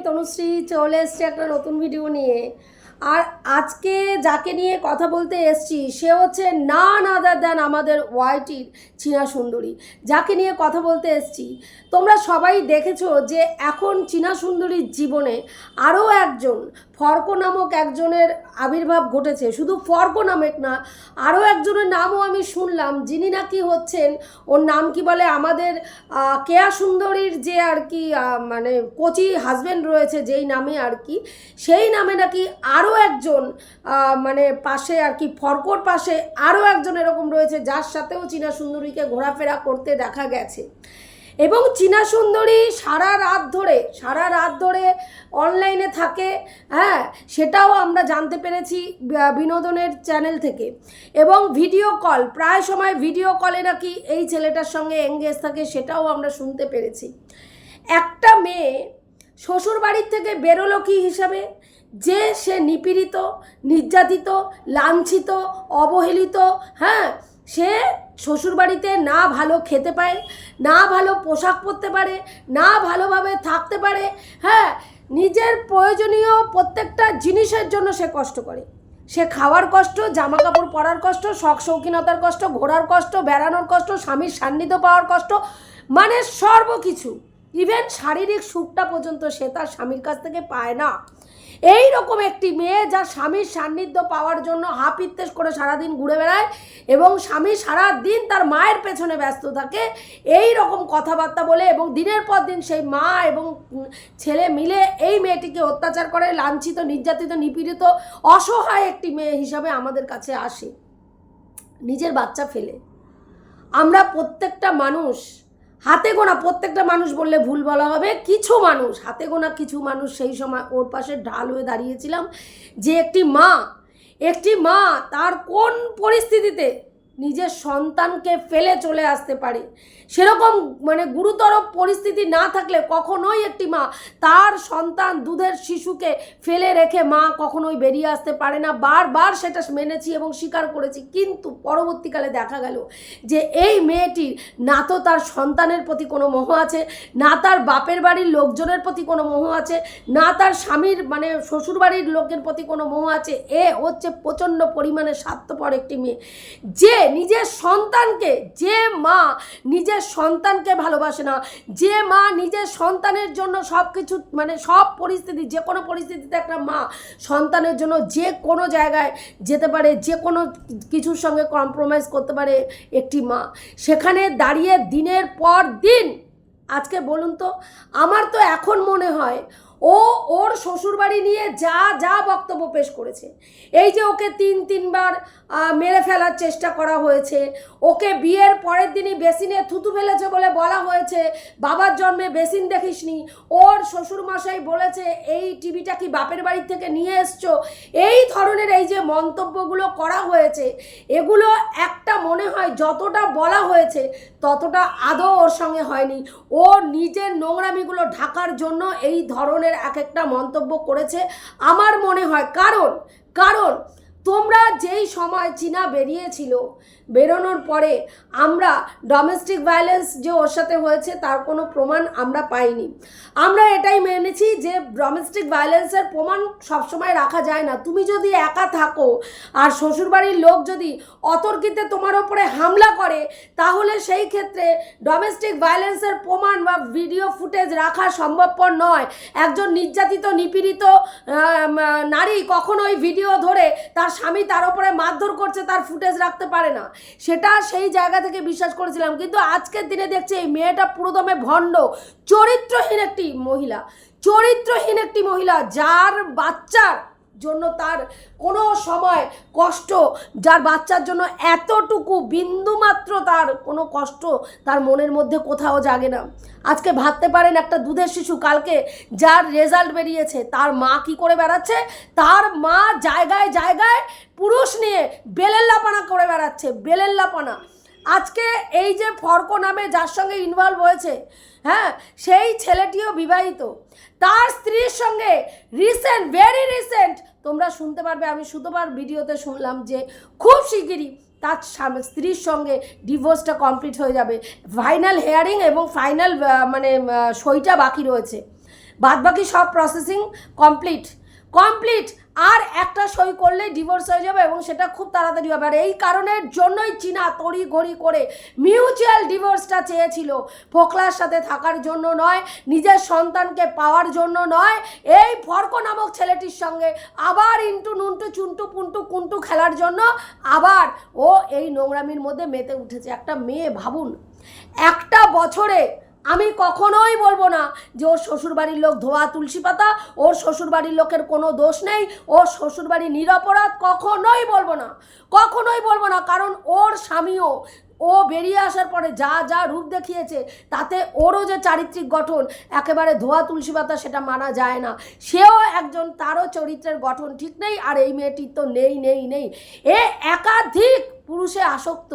আমি তনুশ্রী চলে এসছি একটা নতুন ভিডিও নিয়ে। আর আজকে যাকে নিয়ে কথা বলতে এসছি, সে হচ্ছে না আদার দেন আমাদের ওয়াইটির চীনা সুন্দরী। যাকে নিয়ে কথা বলতে এসছি, তোমরা সবাই দেখেছ যে এখন চীনা সুন্দরীর জীবনে আরও একজন ফর্ক নামক একজনের আবির্ভাব ঘটেছে। শুধু ফর্ক নামক না, আরও একজনের নামও আমি শুনলাম, যিনি নাকি হচ্ছেন, ওর নাম কি বলে, আমাদের কেয়া সুন্দরীর যে আর কি মানে কোচি হাজবেন্ড রয়েছে, যেই নামে আর কি, সেই নামে নাকি আরও একজন মানে পাশে আর কি, ফর্কর পাশে আরও একজন এরকম রয়েছে, যার সাথেও চীনা সুন্দরীকে ঘোরাফেরা করতে দেখা গেছে। এবং চীনা সুন্দরী সারা রাত ধরে, সারা রাত ধরে অনলাইনে থাকে। হ্যাঁ সেটাও আমরা জানতে পেরেছি বিনোদনের চ্যানেল থেকে। এবং ভিডিও কল প্রায় সময় ভিডিও কলে নাকি এই ছেলেটার সঙ্গে এঙ্গেজ থাকে, সেটাও আমরা শুনতে পেরেছি। একটা মেয়ে শ্বশুর বাড়ির থেকে বেরোলো কি হিসাবে? যে সে নিপীড়িত, নির্যাতিত, লাঞ্ছিত, অবহেলিত হ্যাঁ সে শ্বশুরবাড়িতে না ভালো খেতে পায়, না ভালো পোশাক পরতে পারে, না ভালোভাবে থাকতে পারে হ্যাঁ নিজের প্রয়োজনীয় প্রত্যেকটা জিনিসের জন্য সে কষ্ট করে। সে খাওয়ার কষ্ট জামা কাপড় পরার কষ্ট, শখ শৌখিনতার কষ্ট, ঘোরার কষ্ট, বেড়ানোর কষ্ট, স্বামীর সান্নিধ্য পাওয়ার কষ্ট মানে সর্বকিছু। ইভেন শারীরিক সুখটা পর্যন্ত সে তার স্বামীর কাছ থেকে পায় না। এই রকম একটি মেয়ে যা স্বামীর সান্নিধ্য পাওয়ার জন্য হাপ ইত্তেস করে সারাদিন ঘুরে বেড়ায় এবং স্বামী সারা দিন তার মায়ের পেছনে ব্যস্ত থাকে এই রকম কথাবার্তা বলে এবং দিনের পর দিন সেই মা এবং ছেলে মিলে এই মেয়েটিকে অত্যাচার করে, লাঞ্ছিত, নির্যাতিত, নিপীড়িত, অসহায় একটি মেয়ে হিসাবে আমাদের কাছে আসে। নিজের বাচ্চা ফেলে। আমরা প্রত্যেকটা মানুষ হাতে গোনা, প্রত্যেকটা মানুষ বললে ভুল বলা হবে। কিছু মানুষ, হাতে গোনা কিছু মানুষ সেই সময় ওর পাশে ঢাল হয়ে দাঁড়িয়েছিলাম যে একটি মা একটি মা তার কোন পরিস্থিতিতে নিজের সন্তানকে ফেলে চলে আসতে পারে। সেরকম মানে গুরুতর পরিস্থিতি না থাকলে কখনোই একটি মা তার সন্তান দুধের শিশুকে ফেলে রেখে মা কখনোই বেরিয়ে আসতে পারে না। বারবার সেটা মেনেছি এবং স্বীকার করেছি। কিন্তু পরবর্তীকালে দেখা গেল যে এই মেয়েটির না তো তার সন্তানের প্রতি কোনো মোহ আছে, না তার বাপের বাড়ির লোকজনের প্রতি কোনো মোহ আছে, না তার স্বামীর মানে শ্বশুরবাড়ির লোকের প্রতি কোনো মোহ আছে। এ হচ্ছে প্রচণ্ড পরিমাণে স্বার্থপর একটি মেয়ে। যে নিজের সন্তানকে, যে মা নিজের সন্তানকে ভালোবাসে না, যে মা নিজের সন্তানের জন্য সব কিছু মানে সব পরিস্থিতি, যে কোনো পরিস্থিতিতে একটা মা সন্তানের জন্য যে কোনো জায়গায় যেতে পারে, যে কোনো কিছুর সঙ্গে কম্প্রোমাইজ করতে পারে একটি মা। সেখানে দাঁড়িয়ে দিনের পর দিন, আজকে বলুন তো, আমার তো এখন মনে হয় ও ওর শ্বশুরবাড়ি নিয়ে যা যা বক্তব্য পেশ করেছে। এই যে ওকে তিন, তিনবার মেরে ফেলার চেষ্টা করা হয়েছে। ওকে বিয়ের পরের দিনই বেসিনে থুতু ফেলেছে বলে বলা হয়েছে। বাবার জন্মে বেসিন দেখিসনি। ওর শ্বশুরমশাই বলেছে, এই টিভিটা কি বাপের বাড়ি থেকে নিয়ে এসছো? এই ধরনের এই যে মন্তব্যগুলো করা হয়েছে, এগুলো একটা মনে হয় যতটা বলা হয়েছে, ততটা আদৌ ওর সঙ্গে হয়নি। ও নিজের নোংরামিগুলো ঢাকার জন্য এই ধরনের এক একটা মন্তব্য করেছে। আমার মনে হয়, কারণ কারণ তোমরা যেই সময় চীনা বেরিয়েছিল বেরোনোর পরে আমরা ডোমেস্টিক ভায়োলেন্স যে ওর সাথে হয়েছে তার কোনো প্রমাণ আমরা পাইনি। আমরা এটাই মেনেছি যে ডোমেস্টিক ভায়োলেন্সের প্রমাণ সবসময় রাখা যায় না। তুমি যদি একা থাকো আর শ্বশুরবাড়ির লোক যদি অতর্কিতে তোমার ওপরে হামলা করে, তাহলে সেই ক্ষেত্রে ডোমেস্টিক ভায়োলেন্সের প্রমাণ বা ভিডিও ফুটেজ রাখা সম্ভবপর নয়। একজন নির্যাতিত, নিপীড়িত নারী কখনোই ভিডিও ধরে তার স্বামী তার ওপরে মারধর করছে, তার ফুটেজ রাখতে পারে না। সেটা সেই জায়গা থেকে বিশ্বাস করেছিলাম। কিন্তু আজকের দিনে দেখছি এই মেয়েটা পুরোদমে ভণ্ড, চরিত্রহীন একটি মহিলা। চরিত্রহীন একটি মহিলা, যার বাচ্চার জন্য তার কোনো সময় কষ্ট, যার বাচ্চার জন্য এতটুকু বিন্দুমাত্র তার কোনো কষ্ট তার মনের মধ্যে কোথাও জাগে না। আজকে ভাবতে পারেন একটা দুধের শিশু কালকে যার রেজাল্ট বেরিয়েছে, তার মা কি করে বেড়াচ্ছে? তার মা জায়গায় জায়গায় পুরুষ নিয়ে বেলেল্লাপানা করে বেড়াচ্ছে, বেলেল্লাপানা। আজকে এই যে ফর্ক নামে যার সঙ্গে ইনভলভ হয়েছে হ্যাঁ সেই ছেলেটিও বিবাহিত। তার স্ত্রীর সঙ্গে রিসেন্ট ভেরি রিসেন্ট তোমরা শুনতে পারবে, আমি শুধুবার ভিডিওতে শুনলাম যে খুব শিগগিরই তার স্ত্রীর সঙ্গে ডিভোর্সটা কমপ্লিট হয়ে যাবে। ফাইনাল হেয়ারিং এবং ফাইনাল মানে সইটা বাকি রয়েছে। বাদ বাকি সব প্রসেসিং কমপ্লিট কমপ্লিট আর একটা সই করলে ডিভোর্স হয়ে যাবে এবং সেটা খুব তাড়াতাড়ি হবে। আর এই কারণের জন্যই চীনা তড়ি ঘড়ি করে মিউচুয়াল ডিভোর্সটা চেয়েছিল। ফোকলার সাথে থাকার জন্য নয়, নিজের সন্তানকে পাওয়ার জন্য নয়, এই ফর্ক নামক ছেলেটির সঙ্গে আবার ইন্টু নুন্টু, চুনটু, পুন্টু, কুন্টু খেলার জন্য আবার ও এই নোংরামির মধ্যে মেতে উঠেছে। একটা মেয়ে, ভাবুন, একটা বছরে আমি কখনোই বলব না যে ওর শ্বশুরবাড়ির লোক ধোয়া তুলসী পাতা, ওর শ্বশুরবাড়ির লোকের কোনো দোষ নেই, ওর শ্বশুরবাড়ি নিরপরাধ কখনোই বলব না। কখনোই বলব না, কারণ ওর স্বামীও ও বেরিয়ে আসার পরে যা যা রূপ দেখিয়েছে, তাতে ওরও যে চারিত্রিক গঠন, একেবারে ধোয়া তুলসী পাতা সেটা মানা যায় না। সেও একজন, তারও চরিত্রের গঠন ঠিক নেই, আর এই মেয়েটির তো নেই নেই নেই। এ একাধিক পুরুষে আসক্ত।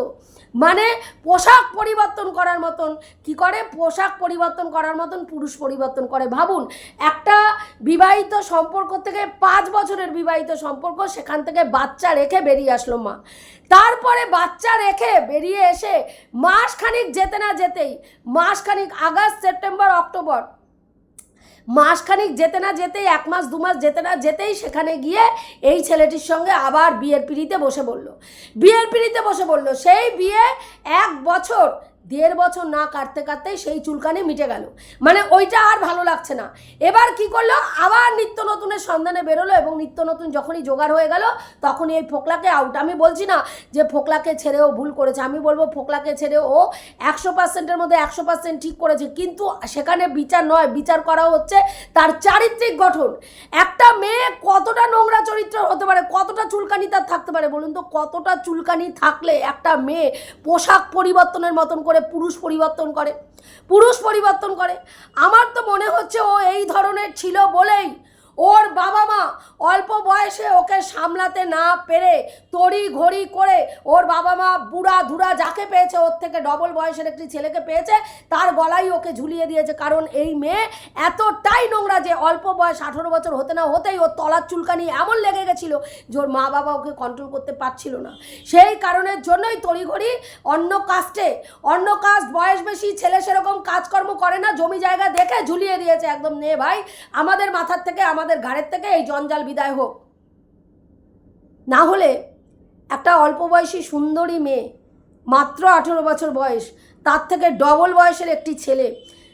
মানে পোশাক পরিবর্তন করার মতন, কি করে? পোশাক পরিবর্তন করার মতন পুরুষ পরিবর্তন করে। ভাবুন, একটা বিবাহিত সম্পর্ক থেকে পাঁচ বছরের বিবাহিত সম্পর্ক সেখান থেকে বাচ্চা রেখে বেরিয়ে আসলো মা। তারপরে বাচ্চা রেখে বেরিয়ে এসে মাসখানিক যেতে না যেতেই, মাসখানিক আগস্ট, সেপ্টেম্বর, অক্টোবর মাসখানিক যেতে না যেতেই, এক মাস, দু মাস যেতে না যেতেই সেখানে গিয়ে এই ছেলেটির সঙ্গে আবার বিয়ের পিড়িতে বসে বলল বিয়ের পিড়িতে বসে বলল সেই বিয়ে এক বছর দেড় বছর না কাটতে কাটতেই সেই চুলকানি মিটে গেল। মানে ওইটা আর ভালো লাগছে না। এবার কি করল? আবার নিত্য নতুনের সন্ধানে বেরোলো এবং নিত্য নতুন যখনই জোগাড় হয়ে গেল, তখনই এই ফোকলাকে আউট আমি বলছি না যে ফোকলাকে ছেড়েও ভুল করেছে, আমি বলব ফোকলাকে ছেড়ে ও একশো পার্সেন্টের মধ্যে একশো পার্সেন্ট ঠিক করেছে। কিন্তু সেখানে বিচার নয়, বিচার করা হচ্ছে তার চারিত্রিক গঠন। একটা মেয়ে কতটা নোংরা চরিত্র হতে পারে, কতটা চুলকানি তার থাকতে পারে? বলুন তো, কতটা চুলকানি থাকলে একটা মেয়ে পোশাক পরিবর্তনের মতন করে পুরুষ পরিবর্তন করে, পুরুষ পরিবর্তন করে। আমার তো মনে হচ্ছে ও এই ধরনের ছিল বলেই ওর বাবা মা অল্প বয়সে ওকে সামলাতে না পেরে তড়ি ঘড়ি করে ওর বাবা মা বুড়া ধুরা যাকে পেয়েছে, ওর থেকে ডবল বয়সের একটি ছেলেকে পেয়েছে, তার গলায় ওকে ঝুলিয়ে দিয়েছে। কারণ এই মেয়ে এতটাই নোংরা যে অল্প বয়স আঠেরো বছর হতে না হতেই ওর তলার চুলকানি এমন লেগে গেছিল যে ওর মা বাবা ওকে কন্ট্রোল করতে পারছিল না। সেই কারণের জন্যই তড়িঘড়ি অন্য কাস্টে অন্য কাস্ট বয়স বেশি ছেলে সেরকম কাজকর্ম করে না, জমি জায়গা দেখে ঝুলিয়ে দিয়েছে। একদম, নে ভাই, আমাদের মাথার থেকে আমাদের ঘাড়ের থেকে এই জঞ্জাল বিদায় হোক। না হলে একটা অল্প বয়সী সুন্দরী মেয়ে, মাত্র আঠেরো বছর বয়স, তার থেকে ডবল বয়সের একটি ছেলে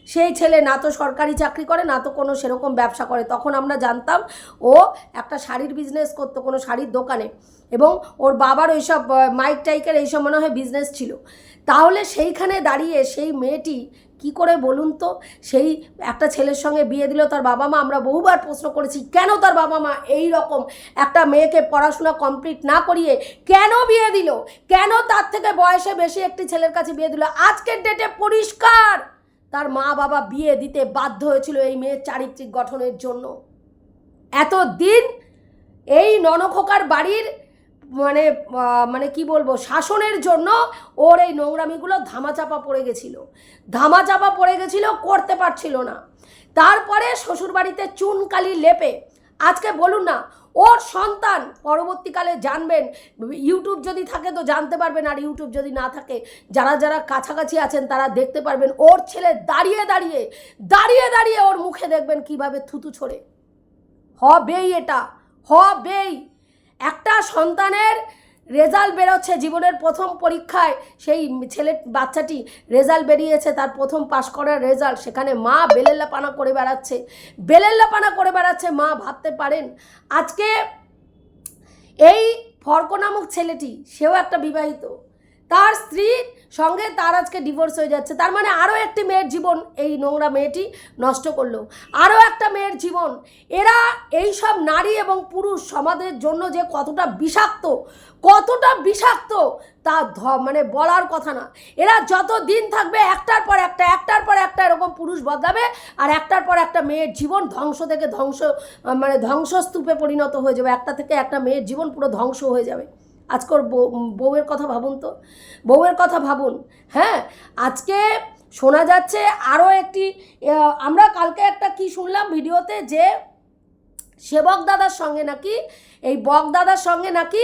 সেই ছেলে না তো সরকারি চাকরি করে না তো কোনো সেরকম ব্যবসা করে। তখন আমরা জানতাম ও একটা শাড়ির বিজনেস করতো কোনো শাড়ির দোকানে এবং ওর বাবার ওইসব আহ, মাইক টাইকের এইসব মনে হয় বিজনেস ছিল। তাহলে সেইখানে দাঁড়িয়ে সেই মেয়েটি কি করে বলুন তো সেই একটা ছেলের সঙ্গে বিয়ে দিল তার বাবা মা আমরা বহুবার প্রশ্ন করেছি কেন তার বাবা মা এই রকম একটা মেয়েকে পড়াশোনা কমপ্লিট না করিয়ে কেন বিয়ে দিল? কেন তার থেকে বয়সে বেশি একটি ছেলের কাছে বিয়ে দিল? আজকের ডেটে পরিষ্কার! তার মা বাবা বিয়ে দিতে বাধ্য হয়েছিল এই মেয়ের চারিত্রিক গঠনের জন্য। এতদিন এই ননখোকার বাড়ির মানে মানে কি বলব, শাসনের জন্য ওর এই নোংরামিগুলো ধামাচাপা পড়ে গেছিল। ধামাচাপা পড়ে গেছিল, করতে পারছিল না। তারপরে শ্বশুরবাড়িতে চুনকালি লেপে। আজকে বলুন না ওর সন্তান পরবর্তীকালে জানবেন, ইউটিউব যদি থাকে তো জানতে পারবেন আর ইউটিউব যদি না থাকে, যারা যারা কাছাকাছি আছেন তারা দেখতে পারবেন ওর ছেলে দাঁড়িয়ে দাঁড়িয়ে দাঁড়িয়ে দাঁড়িয়ে ওর মুখে দেখবেন কীভাবে থুতু ছড়ে। হবেই এটা, হবেই। একটা সন্তানের রেজাল্ট বেরোচ্ছে, জীবনের প্রথম পরীক্ষায় সেই ছেলে, বাচ্চাটি রেজাল্ট বেরিয়েছে, তার প্রথম পাশ করার রেজাল্ট, সেখানে মা বেলেল্লাপানা করে বেড়াচ্ছে। বেলেল্লাপানা করে বেড়াচ্ছে, মা ভাবতে পারেন। আজকে এই ফর্ক নামক ছেলেটি, সেও একটা বিবাহিত। তার স্ত্রীর সঙ্গে তার আজকে ডিভোর্স হয়ে যাচ্ছে। তার মানে আরও একটি মেয়ের জীবন এই নোংরা মেয়েটি নষ্ট করল। আরও একটা মেয়ের জীবন। এরা এই সব নারী এবং পুরুষ সমাজের জন্য যে কতটা বিষাক্ত কতটা বিষাক্ত, তা ধ- মানে বলার কথা না। এরা যত দিন থাকবে একটার পর একটা, একটার পর একটা এরকম পুরুষ বদলাবে আর একটার পর একটা মেয়ের জীবন ধ্বংস থেকে ধ্বংস মানে ধ্বংসস্তূপে পরিণত হয়ে যাবে। একটা থেকে একটা মেয়ের জীবন পুরো ধ্বংস হয়ে যাবে। আজকের বউ- বউয়ের কথা ভাবুন তো। বউয়ের কথা ভাবুন। হ্যাঁ আজকে শোনা যাচ্ছে আরও একটি আমরা কালকে একটা কি শুনলাম ভিডিওতে যে সেবক দাদার সঙ্গে নাকি, এই বক দাদার সঙ্গে নাকি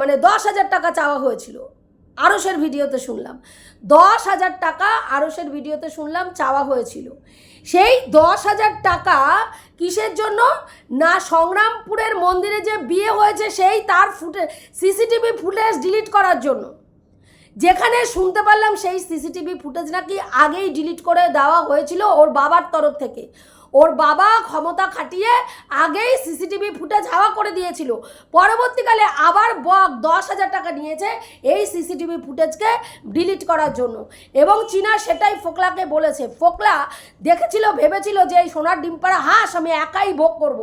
মানে দশ হাজার টাকা চাওয়া হয়েছিল। আরসের ভিডিওতে শুনলাম। দশ হাজার টাকা আরসের ভিডিওতে শুনলাম চাওয়া হয়েছিল। সেই দশ হাজার টাকা কিসের জন্য? না সংগ্রামপুরের মন্দিরে যে বিয়ে হয়েছে, সেই তার ফুটে, সিসিটিভি ফুটেজ ডিলিট করার জন্য। যেখানে শুনতে পারলাম সেই সিসিটিভি ফুটেজ নাকি আগেই ডিলিট করে দেওয়া হয়েছিল ওর বাবার তরফ থেকে। ওর বাবা ক্ষমতা খাটিয়ে আগেই সিসিটিভি ফুটেজ হাওয়া করে দিয়েছিল পরবর্তীকালে আবার বক দশ হাজার টাকা নিয়েছে এই সিসিটিভি ফুটেজকে ডিলিট করার জন্য এবং চীনা সেটাই ফোকলাকে বলেছে ফোকলা দেখেছিল, ভেবেছিল যে এই সোনার ডিমপাড়া হাঁস আমি একাই ভোগ করব।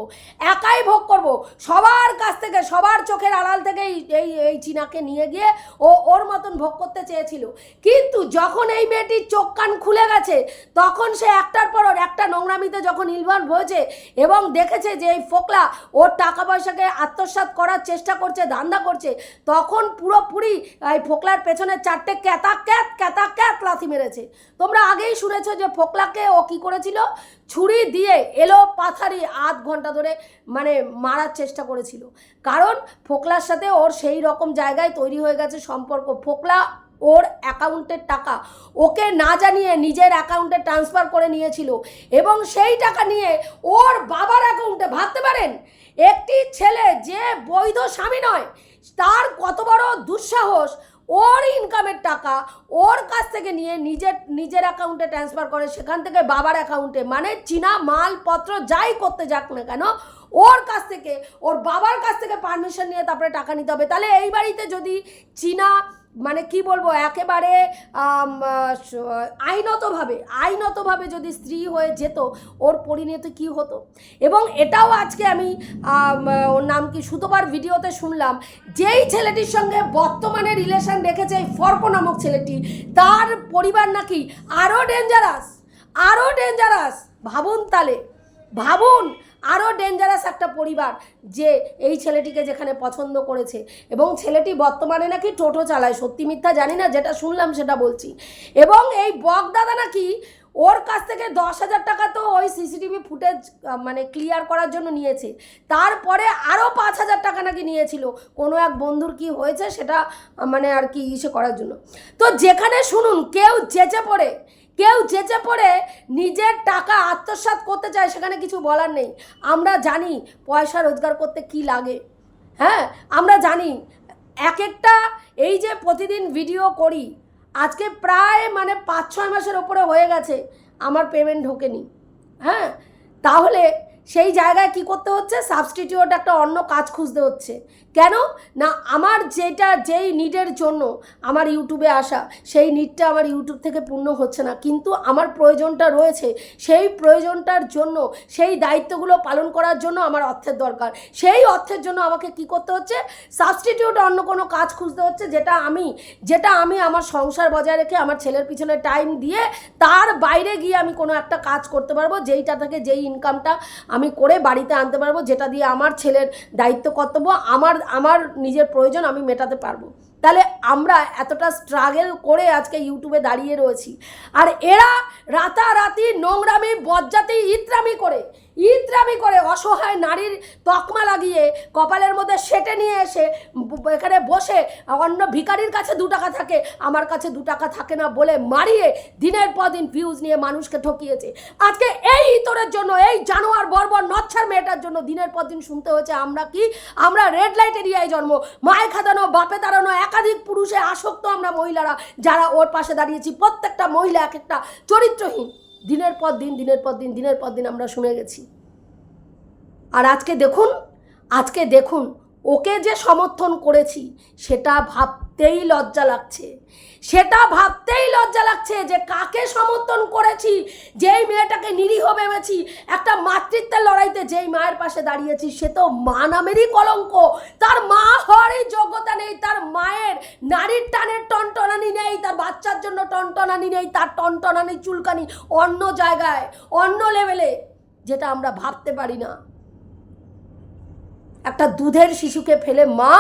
একাই ভোগ করব। সবার কাছ থেকে, সবার চোখের আড়াল থেকে এই এই চীনাকে নিয়ে গিয়ে ও ওর মতন ভোগ করতে চেয়েছিল কিন্তু যখন এই মেয়েটির চোখ কান খুলে গেছে, তখন সে একটার পর একটা নোংরামিতে যখন ইনভলভ হয়েছে এবং দেখেছে যে এই ফোকলা ওর টাকা পয়সাকে আত্মসাৎ করার চেষ্টা করছে, ধান্দা করছে। তখন পুরোপুরি এই ফোকলার পেছনে চারটে ক্যাতা ক্যাত ক্যাতা ক্যাত লাথি মেরেছে। তোমরা আগেই শুনেছো যে ফোকলাকে ও কি করেছিল? ছুরি দিয়ে এলো পাথারি আধ ঘণ্টা ধরে মানে মারার চেষ্টা করেছিল। কারণ ফোকলার সাথে ওর সেই রকম জায়গায় তৈরি হয়ে গেছে সম্পর্ক। ফোকলা ওর অ্যাকাউন্টের টাকা। ওকে না জানিয়ে নিজের অ্যাকাউন্টে ট্রান্সফার করে নিয়েছিল এবং সেই টাকা নিয়ে ওর বাবার অ্যাকাউন্টে ভাবতে পারেন, একটি ছেলে যে বৈধ স্বামী নয়, তার কত বড় দুঃসাহস। ওর ইনকামের টাকা ওর কাছ থেকে নিয়ে নিজের নিজের অ্যাকাউন্টে ট্রান্সফার করে সেখান থেকে বাবার অ্যাকাউন্টে মানে চীনা মালপত্র যাই করতে যাক না কেন, ওর কাছ থেকে, ওর বাবার কাছ থেকে পারমিশন নিয়ে তারপরে টাকা নিতে হবে। তাহলে এই বাড়িতে যদি চীনা মানে কি বলব, একেবারে আইনতভাবে আইনতভাবে যদি স্ত্রী হয়ে যেত, ওর পরিণতি কি হতো? এবং এটাও আজকে আমি ওর নাম কি সুতোবার ভিডিওতে শুনলাম, যেই ছেলেটির সঙ্গে বর্তমানে রিলেশন রেখেছে এই ফর্ক নামক ছেলেটি, তার পরিবার নাকি আরও ডেঞ্জারাস আরও ডেঞ্জারাস ভাবুন তালে, ভাবুন আরও ডেঞ্জারাস একটা পরিবার যে এই ছেলেটিকে যেখানে পছন্দ করেছে। এবং ছেলেটি বর্তমানে নাকি টোটো চালায়, সত্যি মিথ্যা জানি না, যেটা শুনলাম সেটা বলছি। এবং এই বক দাদা নাকি ওর কাছ থেকে দশ হাজার টাকা তো ওই সিসিটিভি ফুটেজ মানে ক্লিয়ার করার জন্য নিয়েছে। তারপরে আরও পাঁচ হাজার টাকা নাকি নিয়েছিল। কোনো এক বন্ধুর কি হয়েছে সেটা মানে আর কি ইসে করার জন্য। তো যেখানে শুনুন, কেউ চেঁচে পড়ে কেউ চেঁচে পড়ে নিজের টাকা আত্মসাৎ করতে চায় সেখানে কিছু বলার নেই। আমরা জানি পয়সা রোজগার করতে কি লাগে। হ্যাঁ আমরা জানি। এক একটা এই যে প্রতিদিন ভিডিও করি, আজকে প্রায় মানে পাঁচ ছয় মাসের ওপরে হয়ে গেছে, আমার পেমেন্ট ঢোকেনি। হ্যাঁ তাহলে সেই জায়গায় কি করতে হচ্ছে? সাবস্টিটিউট একটা অন্য কাজ খুঁজতে হচ্ছে। কেন? না, আমার যেটা, যেই নিডের জন্য আমার ইউটিউবে আসা, সেই নিডটা আমার ইউটিউব থেকে পূর্ণ হচ্ছে না। কিন্তু আমার প্রয়োজনটা রয়েছে, সেই প্রয়োজনটার জন্য, সেই দায়িত্বগুলো পালন করার জন্য আমার অর্থের দরকার। সেই অর্থের জন্য আমাকে কি করতে হচ্ছে? সাবস্টিটিউট অন্য কোনো কাজ খুঁজতে হচ্ছে, যেটা আমি যেটা আমি আমার সংসার বজায় রেখে আমার ছেলের পিছনে টাইম দিয়ে তার বাইরে গিয়ে আমি কোনো একটা কাজ করতে পারব, যেইটা থেকে যেই ইনকামটা আমি করে বাড়িতে আনতে পারব, যেটা দিয়ে আমার ছেলের দায়িত্ব কর্তব্য, আমার আমার নিজের প্রয়োজন আমি মেটাতে পারব। তাহলে আমরা এতটা স্ট্রাগেল করে আজকে ইউটিউবে দাঁড়িয়ে রয়েছি। আর এরা রাতারাতি নোংরামি, বজ্জাতি, ইত্রামি করে। ইত্রামি করে অসহায় নারীর তকমা লাগিয়ে কপালের মধ্যে সেটে নিয়ে এসে এখানে বসে অন্য ভিখারির কাছে দু টাকা থাকে, আমার কাছে দু টাকা থাকে না বলে মারিয়ে দিনের পর দিন ভিউজ নিয়ে মানুষকে ঠকিয়েছে। আজকে এই ইতরের জন্য, এই জানোয়ার বর্বর নচ্ছার মেয়েটার জন্য দিনের পর দিন শুনতে হয়েছে আমরা কি? আমরা রেড লাইট এরিয়ায় জন্ম, মায়ে খাদানো, বাপে দাঁড়ানো একাধিক পুরুষে আসক্ত আমরা মহিলারা যারা ওর পাশে দাঁড়িয়েছি। প্রত্যেকটা মহিলা এক একটা চরিত্রহীন। দিনের পর দিন, দিনের পর দিন, দিনের পর দিন আমরা শুনে গেছি। আর আজকে দেখুন আজকে দেখুন, ওকে যে সমর্থন করেছি, সেটা ভাবতেই লজ্জা লাগছে। সেটা ভাবতেই লজ্জা লাগছে যে কাকে সমর্থন করেছি? যেই মেয়েটাকে নিরীহ ভেবেছি, একটা মাতৃত্বের লড়াইতে যেই মায়ের পাশে দাঁড়িয়েছি, সে তো মা নামেরই কলঙ্ক। তার মা হওয়ারই যোগ্যতা নেই, তার মায়ের নারীর টানের টনটনানি নেই, তার বাচ্চার জন্য টনটনানি নেই, তার টনটনানি চুলকানি অন্য জায়গায়, অন্য লেভেলে যেটা আমরা ভাবতে পারি না। একটা দুধের শিশুকে ফেলে মা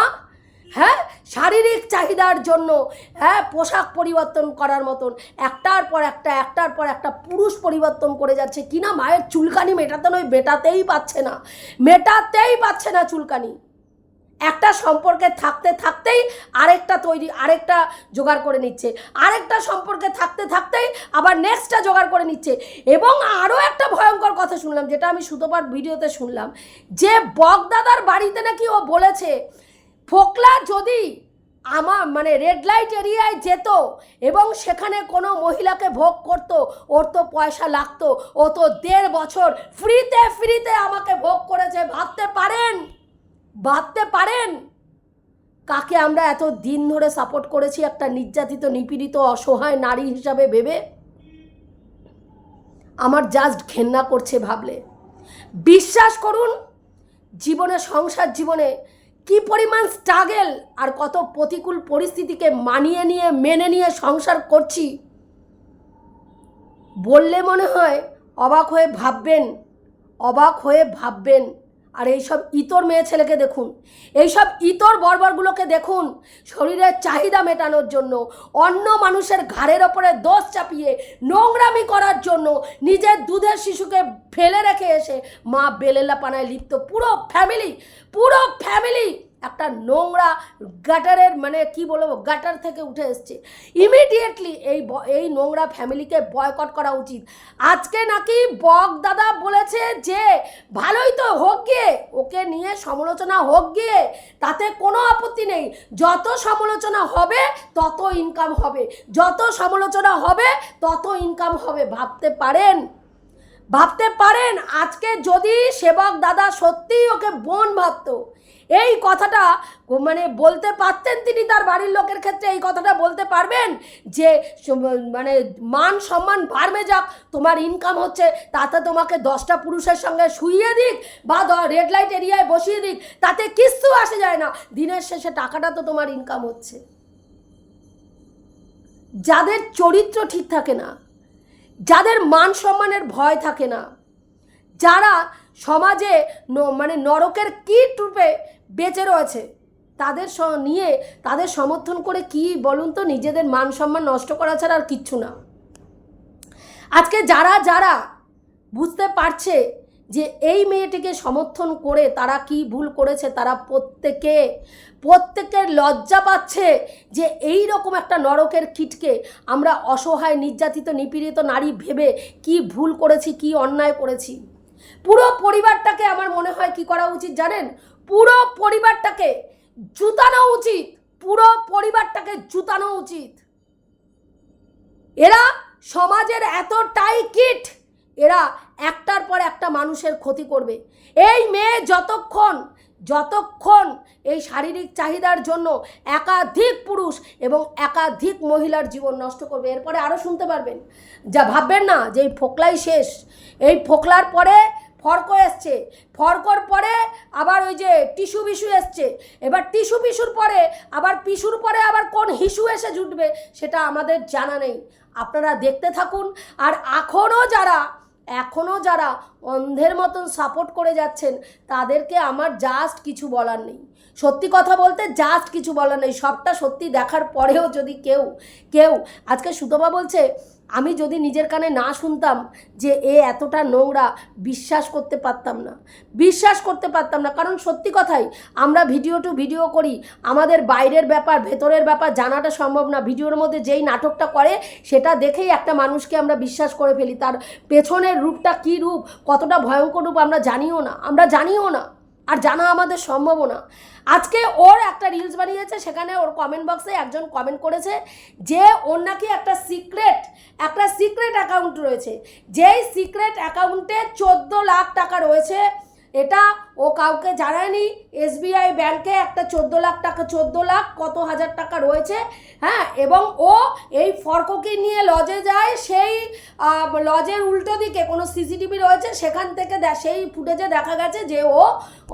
হ্যাঁ? শারীরিক চাহিদার জন্য হ্যাঁ পোশাক পরিবর্তন করার মতন। একটার পর একটা, একটার পর একটা পুরুষ পরিবর্তন করে যাচ্ছে। কিনা মায়ের চুলকানি মেটাতে নয়, মেটাতেই পাচ্ছে না। মেটাতেই পাচ্ছে না চুলকানি। একটা সম্পর্কে থাকতে থাকতেই আরেকটা তৈরি, আরেকটা জোগাড় করে নিচ্ছে। আরেকটা সম্পর্কে থাকতে থাকতেই আবার নেক্সটটা জোগাড় করে নিচ্ছে। এবং আরও একটা ভয়ঙ্কর কথা শুনলাম, যেটা আমি সুতোবার ভিডিওতে শুনলাম। যে বগদাদার বাড়িতে নাকি ও বলেছে ফোকলা যদি আমার মানে রেড লাইট এরিয়ায় যেত এবং সেখানে কোনো মহিলাকে ভোগ করত, ওর তো পয়সা লাগতো, ও তো দেড় বছর ফ্রিতে ফ্রিতে আমাকে ভোগ করেছে, ভাবতে পারেন? ভাবতে পারেন? কাকে আমরা এত দিন ধরে সাপোর্ট করেছি একটা নির্যাতিত, নিপীড়িত, অসহায় নারী হিসাবে ভেবে? আমার জাস্ট ঘেন্না করছে ভাবলে। বিশ্বাস করুন, জীবনে, সংসার জীবনে কি পরিমাণ স্ট্রাগেল আর কত প্রতিকূল পরিস্থিতিকে মানিয়ে নিয়ে, মেনে নিয়ে সংসার করছি? বললে মনে হয় অবাক হয়ে ভাববেন, অবাক হয়ে ভাববেন। আর এইসব ইতর মেয়ে ছেলেকে দেখুন। এইসব ইতর বর্বরগুলোকে দেখুন। শরীরের চাহিদা মেটানোর জন্য, অন্য মানুষের ঘাড়ের ওপরে দোষ চাপিয়ে নোংরামি করার জন্য নিজের দুধের শিশুকে ফেলে রেখে এসে মা বেলেলা পানায় লিপ্ত পুরো ফ্যামিলি পুরো ফ্যামিলি একটা নোংরা গাটারের মানে কি বলব গাটার থেকে উঠে এসছে। ইমিডিয়েটলি এই এই নোংরা ফ্যামিলিকে বয়কট করা উচিত। আজকে নাকি বক দাদা বলেছে যে, ভালোই তো, হোক গিয়ে। ওকে নিয়ে সমালোচনা হোক গিয়ে। তাতে কোনো আপত্তি নেই। যত সমালোচনা হবে, তত ইনকাম হবে। যত সমালোচনা হবে, তত ইনকাম হবে। ভাবতে পারেন? ভাবতে পারেন, আজকে যদি সেবক দাদা সত্যিই ওকে বোন ভাবতো। এই কথাটা মানে বলতে পারতেন তিনি তার বাড়ির লোকের ক্ষেত্রে, এই কথাটা বলতে পারবেন যে মানে মান সম্মান বাড়বে যাক, তোমার ইনকাম হচ্ছে, তাতে তোমাকে দশটা পুরুষের সঙ্গে শুইয়ে দিক বা রেড লাইট এরিয়ায় বসিয়ে দিক, তাতে কিচ্ছু আসে যায় না। দিনের শেষে টাকাটা তো তোমার ইনকাম হচ্ছে। যাদের চরিত্র ঠিক থাকে না যাদের মান সম্মানের ভয় থাকে না, যারা সমাজে মানে নরকের কীট রূপে বেঁচে রয়েছে, তাদের নিয়ে তাদের সমর্থন করে কি বলুন তো, নিজেদের মান সম্মান নষ্ট করা ছাড়া আর কিচ্ছু না। আজকে যারা যারা বুঝতে পারছে যে এই মেয়েটিকে সমর্থন করে তারা কি ভুল করেছে, তারা প্রত্যেকে, প্রত্যেকের লজ্জা পাচ্ছে যে এই রকম একটা নরকের কীটকে আমরা অসহায়, নির্যাতিত, নিপীড়িত নারী ভেবে কি ভুল করেছি, কি অন্যায় করেছি। পুরো পরিবারটাকে আমার মনে হয় কি করা উচিত জানেন? পুরো পরিবারটাকে জুতানো উচিত। পুরো পরিবারটাকে জুতানো উচিত। এরা সমাজের এতটাই কিট এরা একটার পর একটা মানুষের ক্ষতি করবে। এই মেয়ে যতক্ষণ যতক্ষণ এই শারীরিক চাহিদার জন্য একাধিক পুরুষ এবং একাধিক মহিলার জীবন নষ্ট করবে, এরপরে আরও শুনতে পারবেন। যা ভাববেন না যে এই ফোকলাই শেষ। এই ফোকলার পরে ফর্ক এসছে। ফর্কর পরে আবার ওই যে টিস্যু বিশু এসছে। এবার টিস্যু পিসুর পরে আবার পিসুর পরে আবার কোন হিসু এসে জুটবে, সেটা আমাদের জানা নেই। আপনারা দেখতে থাকুন। আর এখনও যারা এখনও যারা অন্ধের মতন সাপোর্ট করে যাচ্ছেন, তাদেরকে আমার জাস্ট কিছু বলার নেই। সত্যি কথা বলতে জাস্ট কিছু বলার নেই। সবটা সত্যি দেখার পরেও যদি কেউ কেউ, আজকে সুতপা বলছে আমি যদি নিজের কানে না শুনতাম যে এ এতটা নোংরা, বিশ্বাস করতে পারতাম না। বিশ্বাস করতে পারতাম না। কারণ সত্যি কথাই, আমরা ভিডিও টু ভিডিও করি, আমাদের বাইরের ব্যাপার, ভেতরের ব্যাপার জানাটা সম্ভব না। ভিডিওর মধ্যে যেই নাটকটা করে, সেটা দেখেই একটা মানুষকে আমরা বিশ্বাস করে ফেলি। তার পেছনের রূপটা কী রূপ, কতটা ভয়ঙ্কর রূপ, আমরা জানিও না। আমরা জানিও না। আর জানা আমাদের সম্ভবও না। আজকে ওর একটা রিলস বানিয়েছে, সেখানে ওর কমেন্ট বক্সে একজন কমেন্ট করেছে যে ওর নাকি একটা সিক্রেট একটা সিক্রেট অ্যাকাউন্ট রয়েছে। যেই সিক্রেট অ্যাকাউন্টে চোদ্দ লাখ টাকা রয়েছে এটা ও কাউকে জানায়নি, এসবিআই ব্যাংকে একটা চোদ্দ লাখ টাকা, চোদ্দ লাখ কত হাজার টাকা রয়েছে হ্যাঁ এবং ও এই ফর্ককে নিয়ে লজে যায়, সেই লজের উল্টো দিকে কোনো সিসিটিভি রয়েছে, সেখান থেকে সেই ফুটেজে দেখা গেছে যে ও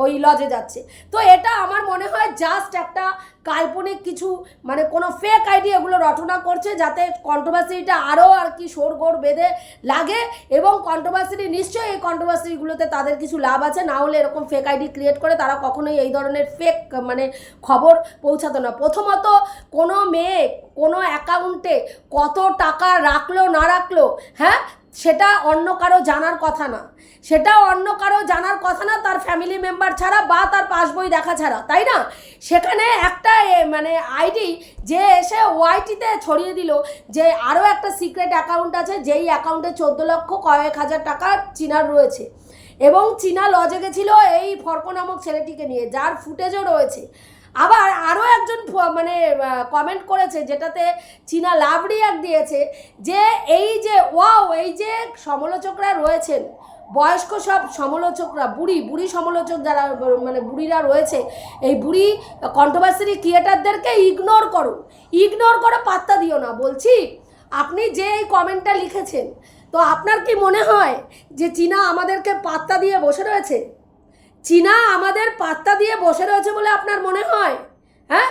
ওই লজে যাচ্ছে। তো এটা আমার মনে হয় জাস্ট একটা কাল্পনিক কিছু মানে কোনো ফেক আইডি এগুলো রটনা করছে যাতে কন্ট্রোভার্সিটা আরও আর কি শোরগোড় বেঁধে লাগে, এবং কন্ট্রোভার্সিটি নিশ্চয়ই এই কন্ট্রোভার্সিগুলোতে তাদের কিছু লাভ আছে না হলে এরকম ফেক আইডি ক্রিয়েট করে তারা কখনোই এই ধরনের ফেক মানে খবর পৌঁছাতো না। প্রথমত কোনো মেয়ে কোনো অ্যাকাউন্টে কত টাকা রাখল, না রাখল হ্যাঁ? সেটা অন্য কারও জানার কথা না। সেটা অন্য কারও জানার কথা না, তার ফ্যামিলি মেম্বার ছাড়া বা তার পাসবই দেখা ছাড়া, তাই না? সেখানে একটা মানে আইডি যে এসে ওয়াইটিতে ছড়িয়ে দিল যে আরও একটা সিক্রেট অ্যাকাউন্ট আছে, যেই অ্যাকাউন্টে চোদ্দ লক্ষ কয়েক হাজার টাকা চিনার রয়েছে। এবং চীনা লজে গেছিল এই ফর্ক নামক ছেলেটিকে নিয়ে, যার ফুটেজও রয়েছে। আবার আরও একজন মানে কমেন্ট করেছে, যেটাতে চীনা লাভ রিয়াক দিয়েছে যে এই যে ওয়াও এই যে সমালোচকরা রয়েছেন, বয়স্ক সব সমালোচকরা, বুড়ি বুড়ি সমালোচক যারা মানে বুড়িরা রয়েছে, এই বুড়ি কন্ট্রোভার্সারি ক্রিয়েটারদেরকে ইগনোর করো ইগনোর করো পাত্তা দিও না। বলছি, আপনি যে এই কমেন্টটা লিখেছেন তো আপনার কি মনে হয় যে চীনা আমাদেরকে পাত্তা দিয়ে বসে রয়েছে? চীনা আমাদের পাত্তা দিয়ে বসে রয়েছে বলে আপনার মনে হয়? হ্যাঁ?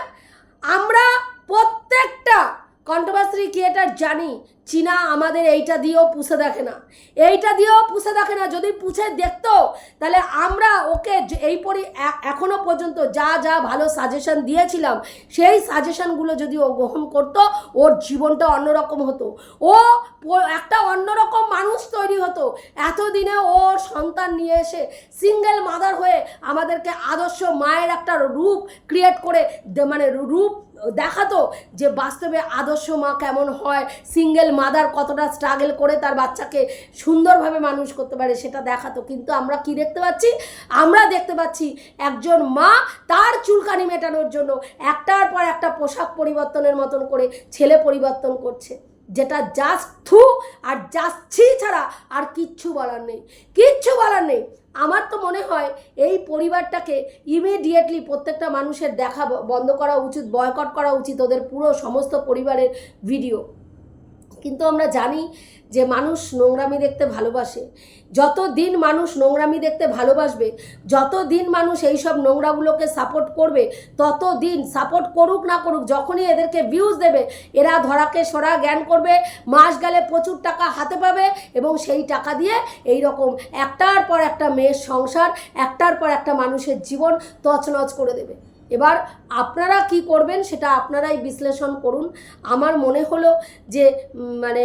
আমরা প্রত্যেকটা কন্ট্রোভার্সি ক্রিয়েটার জানি, চীনা আমাদের এইটা দিয়েও পুষে দেখে না। এইটা দিয়েও পুষে দেখে না। যদি পুষে দেখতো, তাহলে আমরা ওকে এই পরি এ- এখনও পর্যন্ত যা যা ভালো সাজেশন দিয়েছিলাম, সেই সাজেশনগুলো যদি ও গ্রহণ করতো, ওর জীবনটা অন্যরকম হতো। ও একটা অন্যরকম মানুষ তৈরি হতো। এতদিনে ওর সন্তান নিয়ে এসে সিঙ্গেল মাদার হয়ে আমাদেরকে আদর্শ মায়ের একটা রূপ ক্রিয়েট করে মানে রূপ দেখাতো যে বাস্তবে আদর্শ মা কেমন হয় সিঙ্গেল মাদার কতটা স্ট্রাগল করে তার বাচ্চাকে সুন্দরভাবে মানুষ করতে পারে সেটা দেখাতো। কিন্তু আমরা কি দেখতে পাচ্ছি? আমরা দেখতে পাচ্ছি একজন মা তার চুলকানি মেটানোর জন্য একটার পর একটা পোশাক পরিবর্তনের মতন করে ছেলে পরিবর্তন করছে। যেটা জাস্ট থু আর জাস্ট ছি ছাড়া আর কিচ্ছু বলার নেই। কিচ্ছু বলার নেই। আমার তো মনে হয় এই পরিবারটাকে ইমিডিয়েটলি প্রত্যেকটা মানুষের দেখা বন্ধ করা উচিত বয়কট করা উচিত ওদের পুরো সমস্ত পরিবারের ভিডিও কিন্তু আমরা জানি যে মানুষ নোংরামি দেখতে ভালোবাসে। যত দিন মানুষ নোংরামি দেখতে ভালোবাসবে যত দিন মানুষ এই সব নোংরাগুলোকে সাপোর্ট করবে তত দিন সাপোর্ট করুক না করুক, যখনই এদেরকে ভিউজ দেবে, এরা ধরাকে সরা জ্ঞান করবে, মাস গেলে প্রচুর টাকা হাতে পাবে এবং সেই টাকা দিয়ে এই রকম একটার পর একটা মেয়ের সংসার, একটার পর একটা মানুষের জীবন তছনছ করে দেবে। এবার আপনারা কি করবেন সেটা আপনারাই বিশ্লেষণ করুন। আমার মনে হলো যে মানে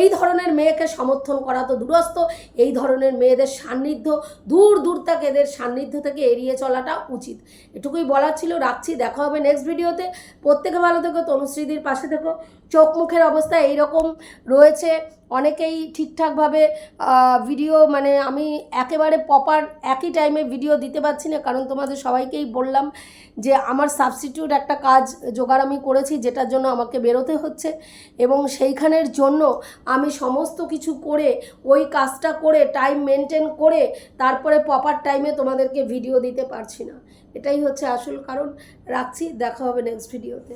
এই ধরনের মেয়েকে সমর্থন করা তো দূরস্থ এই ধরনের মেয়েদের সান্নিধ্য, দূর দূর থেকে এদের সান্নিধ্য থেকে এড়িয়ে চলাটা উচিত। এটুকুই বলার ছিল। রাখছি। দেখা হবে নেক্সট ভিডিওতে প্রত্যেকে ভালো থেকো, তনুশ্রীদির পাশে থেকো। চোখ মুখের অবস্থা এইরকম রয়েছে। অনেকেই ঠিকঠাকভাবে ভিডিও মানে আমি একেবারে প্রপার একই টাইমে ভিডিও দিতে পারছি না, কারণ তোমাদের সবাইকেই বললাম যে আমার সাবস্টিটিউট একটা কাজ জোগাড় আমি করেছি, যেটার জন্য আমাকে বেরোতে হচ্ছে। এবং সেইখানের জন্য আমি সমস্ত কিছু করে, ওই কাজটা করে টাইম মেনটেন করে, তারপরে প্রপার টাইমে তোমাদেরকে ভিডিও দিতে পারছি না। এটাই হচ্ছে আসল কারণ। রাখছি, দেখা হবে নেক্সট ভিডিওতে